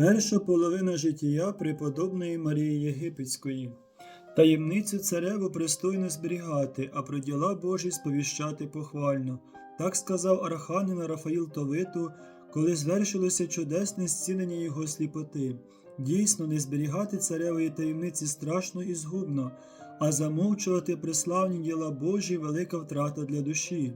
Перша половина життя преподобної Марії Єгипетської. Таємницю цареву пристойно зберігати, а про діла Божі сповіщати похвально. Так сказав арханин Рафаїл Товиту, коли звершилося чудесне зцілення його сліпоти. Дійсно, не зберігати царевої таємниці страшно і згубно, а замовчувати преславні діла Божі велика втрата для душі.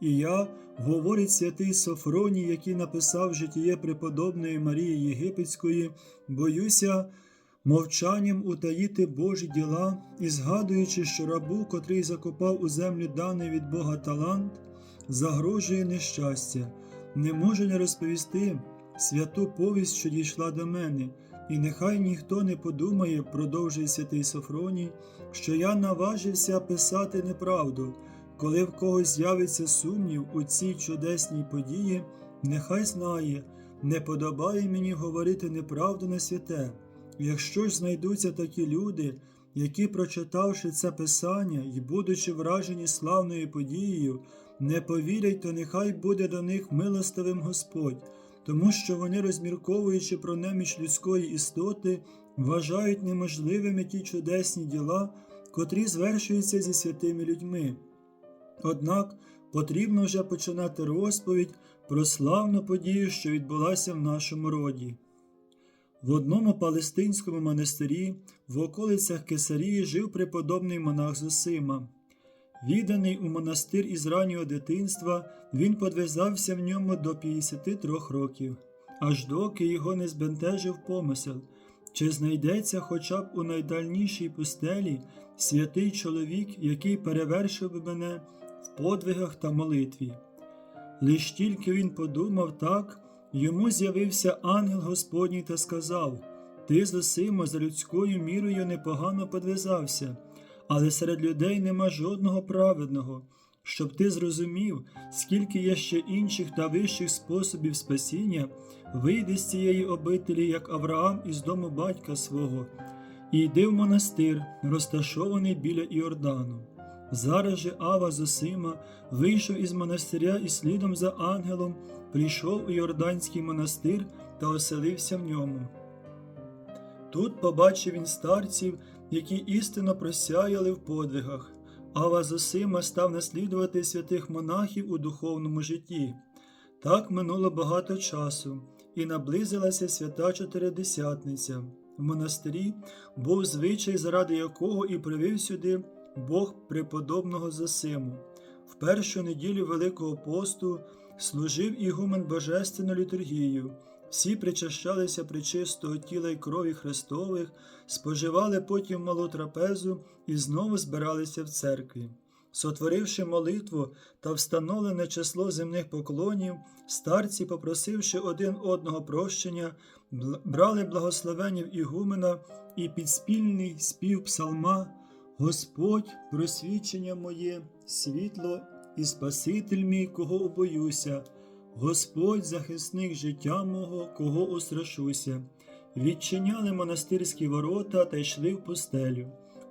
І я, говорить святий Софроній, який написав житіє преподобної Марії Єгипетської, боюся мовчанням утаїти Божі діла і згадуючи, що рабу, котрий закопав у землю даний від Бога талант, загрожує нещастя, не можу не розповісти святу повість, що дійшла до мене, і нехай ніхто не подумає, продовжує святий Софроній, що я наважився писати неправду. Коли в когось з'явиться сумнів у цій чудесній події, нехай знає, не подобає мені говорити неправду на святе. Якщо ж знайдуться такі люди, які, прочитавши це писання і будучи вражені славною подією, не повірять, то нехай буде до них милостивим Господь, тому що вони, розмірковуючи про неміч людської істоти, вважають неможливими ті чудесні діла, котрі звершуються зі святими людьми. Однак потрібно вже починати розповідь про славну подію, що відбулася в нашому роді. В одному палестинському монастирі в околицях Кесарії жив преподобний монах Зосима. Відданий у монастир із раннього дитинства, він подвизався в ньому до 53 років, аж доки його не збентежив помисел, чи знайдеться хоча б у найдальнішій пустелі святий чоловік, який перевершив би мене в подвигах та молитві. Лиш тільки він подумав так, йому з'явився ангел Господній та сказав: Ти Зосимо за людською мірою непогано подвизався, але серед людей нема жодного праведного, щоб ти зрозумів, скільки є ще інших та вищих способів спасіння, вийди з цієї обителі, як Авраам із дому батька свого, і йди в монастир, розташований біля Іордану. Зараз же Ава Зосима вийшов із монастиря і слідом за ангелом прийшов у Йорданський монастир та оселився в ньому. Тут побачив він старців, які істинно просяяли в подвигах. Ава Зосима став наслідувати святих монахів у духовному житті. Так минуло багато часу, і наблизилася свята Чотиридесятниця. В монастирі був звичай, заради якого і привів сюди Бог преподобного Зосиму. В першу неділю Великого посту служив ігумен Божественну літургію. Всі причащалися причистого тіла й крові Христових, споживали потім малу трапезу і знову збиралися в церкві. Сотворивши молитву та встановлене число земних поклонів, старці, попросивши один одного прощення, брали благословенів ігумена і під спільний спів псалма. Господь, просвічення моє, світло і Спаситель мій, кого обоюся, Господь, захисник життя мого, кого устрашуся. Відчиняли монастирські ворота та йшли в пустелю.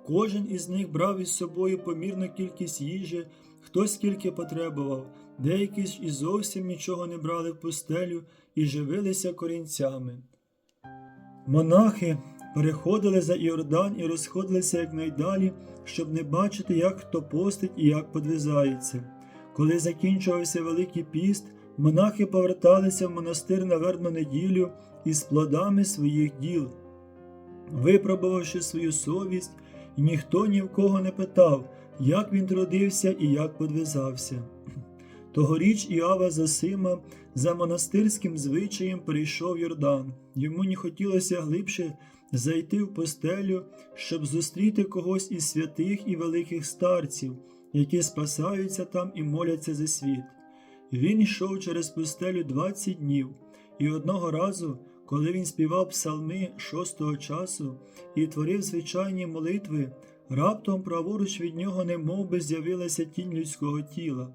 Кожен із них брав із собою помірну кількість їжі, хто скільки потребував, деякі ж і зовсім нічого не брали в пустелю і живилися корінцями. Монахи переходили за Іордан і розходилися якнайдалі, щоб не бачити, як хто постить і як подвизається. Коли закінчувався Великий піст, монахи поверталися в монастир на вербну неділю із плодами своїх діл. Випробувавши свою совість, ніхто ні в кого не питав, як він трудився і як подвизався. Тогоріч Іава Засима за монастирським звичаєм перейшов Йордан. Йому не хотілося глибше зайти в постелю, щоб зустріти когось із святих і великих старців, які спасаються там і моляться за світ. Він йшов через пустелю двадцять днів, і одного разу, коли він співав псалми шостого часу і творив звичайні молитви, раптом праворуч від нього немов би з'явилася тінь людського тіла.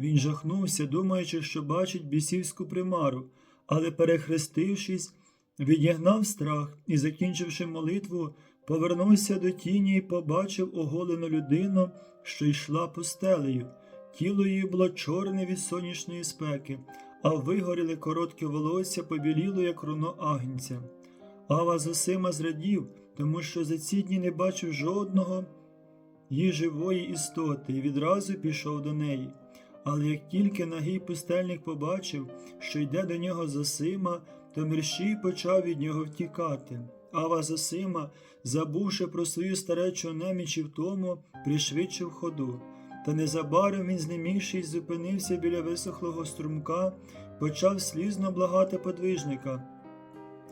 Він жахнувся, думаючи, що бачить бісівську примару, але, перехрестившись, відігнав страх і, закінчивши молитву, повернувся до тіні і побачив оголену людину, що йшла постелею. Тіло її було чорне від сонячної спеки, а вигоріли коротке волосся побіліло, як руно агнця. Ава Зосима зрадів, тому що за ці дні не бачив жодного її живої істоти і відразу пішов до неї. Але як тільки нагий пустельник побачив, що йде до нього Зосима, то мерщій почав від нього втікати. Ава Зосима, забувши про свою старечу неміч і втому, пришвидшив ходу. Та незабаром він, знемігшись, зупинився біля висохлого струмка, почав слізно благати подвижника,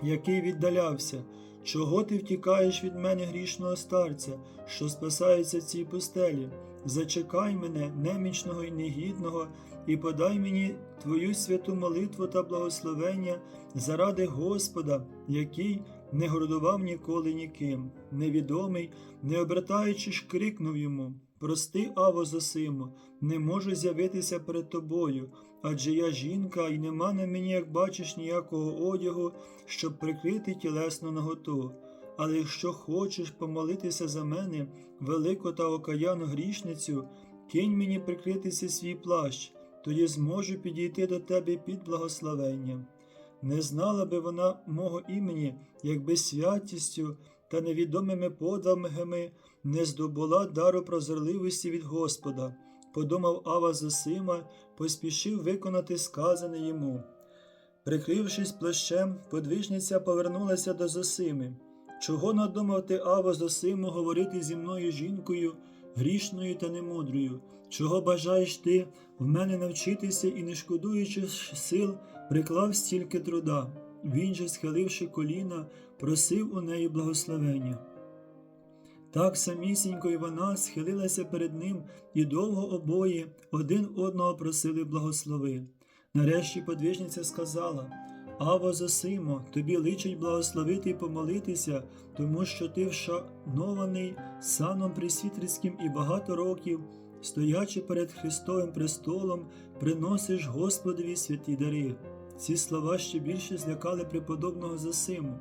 який віддалявся. Чого ти втікаєш від мене грішного старця, що спасається в цій пустелі? Зачекай мене, немічного і негідного, і подай мені твою святу молитву та благословення заради Господа, який не гордував ніколи ніким. Невідомий, не обертаючись, крикнув йому Прости, Аво Зосимо, не можу з'явитися перед тобою, адже я жінка, і нема на мені, як бачиш, ніякого одягу, щоб прикрити тілесну наготу. Але якщо хочеш помолитися за мене, велику та окаяну грішницю, кинь мені прикритися свій плащ, тоді зможу підійти до тебе під благословенням. Не знала би вона мого імені, якби святістю та невідомими подвигами не здобула дару прозорливості від Господа, подумав Ава Зосима, поспішив виконати сказане йому. Прикрившись плащем, подвижниця повернулася до Зосими. Чого надумав ти, Ава Зосимо, говорити зі мною жінкою, грішною та немудрою? Чого бажаєш ти в мене навчитися і, не шкодуючи сил, приклав стільки труда? Він же, схиливши коліна, просив у неї благословення. Так самісінько й вона схилилася перед ним, і довго обоє один одного просили благослови. Нарешті подвижниця сказала Аво Зосимо, тобі личить благословити і помолитися, тому що ти вшанований саном присвітерським і багато років, стоячи перед Христовим престолом, приносиш Господові святі дари. Ці слова ще більше злякали преподобного Зосиму,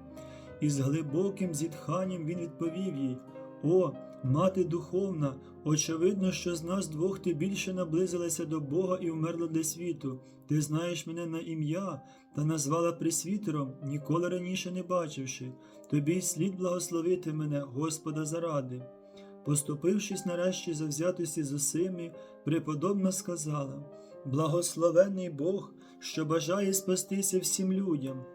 і з глибоким зітханням він відповів їй О, мати духовна, очевидно, що з нас двох ти більше наблизилася до Бога і вмерла для світу. Ти знаєш мене на ім'я та назвала присвітером, ніколи раніше не бачивши. Тобі слід благословити мене, Господа, заради. Поступившись нарешті за взятості Зосимі, преподобна сказала Благословений Бог, що бажає спастися всім людям.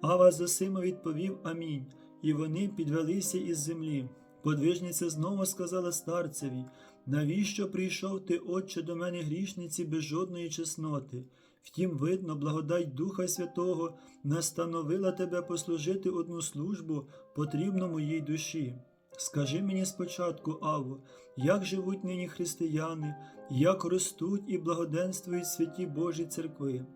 Ава Зосима відповів Амінь, і вони підвелися із землі. Подвижниця знову сказала старцеві, навіщо прийшов ти, Отче, до мене грішниці без жодної чесноти? Втім, видно, благодать Духа Святого настановила тебе послужити одну службу, потрібну моїй душі. Скажи мені спочатку, Аво, як живуть нині християни, як ростуть і благоденствують святі Божі церкви.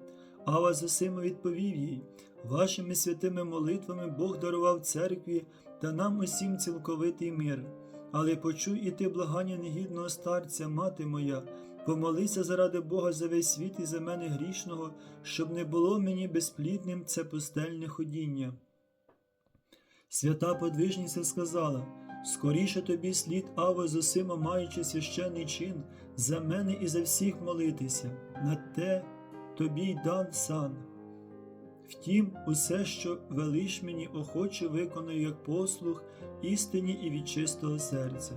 Ава Зосима відповів їй, вашими святими молитвами Бог дарував церкві та нам усім цілковитий мир. Але почуй і ти благання негідного старця, мати моя, помолися заради Бога за весь світ і за мене грішного, щоб не було мені безплідним це пустельне ходіння. Свята подвижниця сказала Скоріше тобі слід, Аво Зосима, маючи священний чин, за мене і за всіх молитися, на те тобі й дан сан. Втім, усе, що велиш мені, охоче виконую як послуг істині і від чистого серця.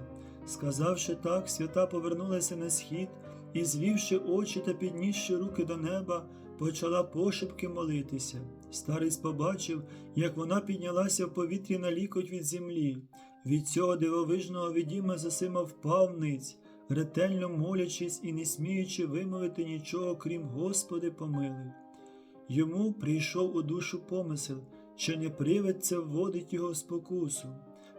Сказавши так, свята повернулася на схід і, звівши очі та піднісши руки до неба, почала пошепки молитися. Старець побачив, як вона піднялася в повітрі на лікоть від землі. Від цього дивовижного відіма Зосима впав ниць, ретельно молячись і не сміючи вимовити нічого, крім Господи, помилуй. Йому прийшов у душу помисел, чи не привид це вводить його в спокусу.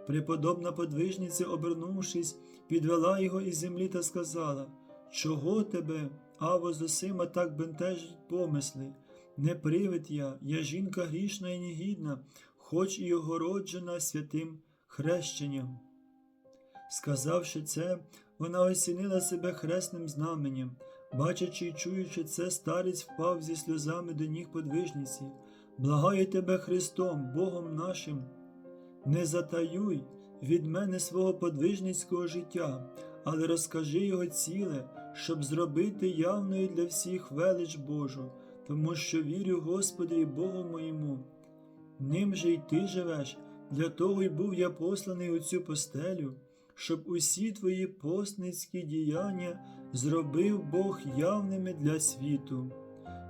Преподобна подвижниця, обернувшись, підвела його із землі та сказала Чого тебе, Аво Зосима, так бентежить помисли? Не привид я, я жінка грішна і негідна, хоч і огороджена святим хрещенням. Сказавши це, вона осінила себе хресним знаменем. Бачачи і чуючи це, старець впав зі сльозами до ніг подвижниці. Благаю тебе Христом, Богом нашим, не затаюй від мене свого подвижницького життя, але розкажи його ціле, щоб зробити явною для всіх велич Божу. тому що вірю Господи і Богу моєму. Ним же й ти живеш, для того й був я посланий у цю постелю, щоб усі твої посницькі діяння зробив Бог явними для світу.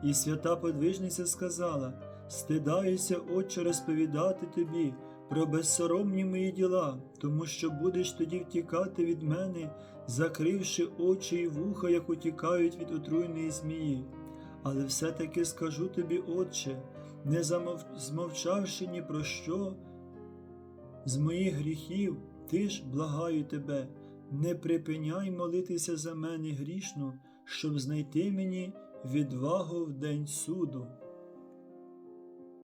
І свята подвижниця сказала: Стидаюся, Отче, розповідати тобі про безсоромні мої діла, тому що будеш тоді втікати від мене, закривши очі і вуха, як утікають від отруйної змії. Але все-таки скажу тобі, Отче, не замов... змовчавши ні про що, з моїх гріхів, ти ж, благаю тебе, не припиняй молитися за мене грішно, щоб знайти мені відвагу в день суду.